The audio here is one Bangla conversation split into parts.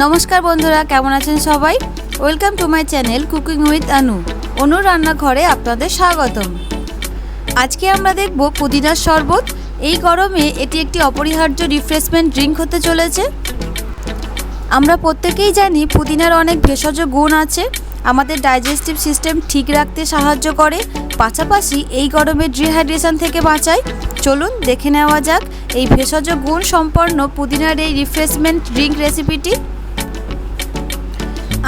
নমস্কার বন্ধুরা, কেমন আছেন সবাই? Welcome to my channel cooking with Anu Anu রান্নাঘরে আপনাদের স্বাগতম। আজকে আমরা দেখব পুদিনার শরবত। এই গরমে এটি একটি অপরিহার্য রিফ্রেশমেন্ট ড্রিঙ্ক হতে চলেছে। আমরা প্রত্যেকেই জানি পুদিনার অনেক ভেষজ গুণ আছে। আমাদের ডাইজেস্টিভ সিস্টেম ঠিক রাখতে সাহায্য করে। পাশাপাশি এই গরমে ডিহাইড্রেশন থেকে বাঁচায়। চলুন দেখে নেওয়া যাক এই ভেষজ গুণ সম্পন্ন পুদিনার এই রিফ্রেশমেন্ট ড্রিঙ্ক রেসিপিটি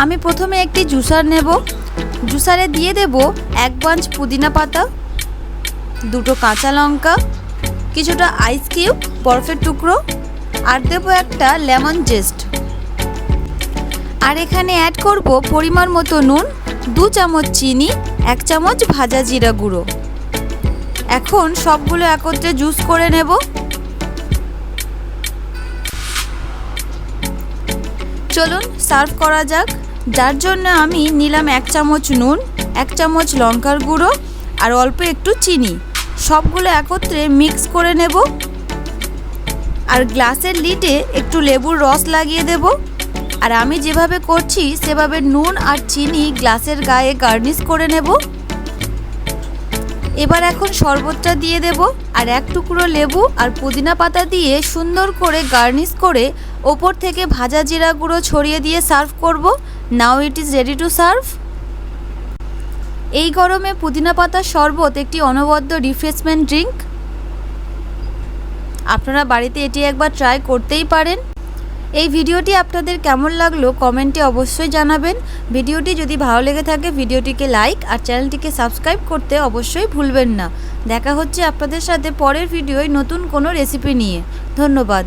আমি প্রথমে একটি জুসার নেব। জুসারে দিয়ে দেব এক বাঞ্চ পুদিনা পাতা, দুটো কাঁচা লঙ্কা, কিছুটা আইস কিউব বরফের টুকরো, আর দেবো একটা লেমন জেস্ট আর এখানে অ্যাড করব পরিমাণ মতো নুন, দু চামচ চিনি, এক চামচ ভাজা জিরা গুঁড়ো। এখন সবগুলো একত্রে জুস করে নেব। চলুন সার্ভ করা যাক। যার জন্য আমি নিলাম এক চামচ নুন, এক চামচ লঙ্কার গুঁড়ো আর অল্প একটু চিনি। সবগুলো একত্রে মিক্স করে নেব। আর গ্লাসের লিটে একটু লেবুর রস লাগিয়ে দেব। আর আমি যেভাবে করছি, সেভাবে নুন আর চিনি গ্লাসের গায়ে গার্নিশ করে নেব। এবার এখন শরবতটা দিয়ে দেব আর এক টুকরো লেবু আর পুদিনা পাতা দিয়ে সুন্দর করে গার্নিশ করে ওপর থেকে ভাজা জিরা গুঁড়ো ছড়িয়ে দিয়ে সার্ভ করব। Now it is ready to serve এই গরমে পুদিনা পাতার শরবত একটি অনবদ্য রিফ্রেশমেন্ট ড্রিঙ্ক আপনারা বাড়িতে এটি একবার ট্রাই করতেই পারেন। এই ভিডিওটি আপনাদের কেমন লাগল কমেন্টে অবশ্যই জানাবেন। ভিডিওটি যদি ভালো লেগে থাকে ভিডিওটিকে লাইক আর চ্যানেলটিকে সাবস্ক্রাইব করতে অবশ্যই ভুলবেন না। দেখা হচ্ছে আপনাদের সাথে পরের ভিডিওয় নতুন কোনো রেসিপি নিয়ে। ধন্যবাদ।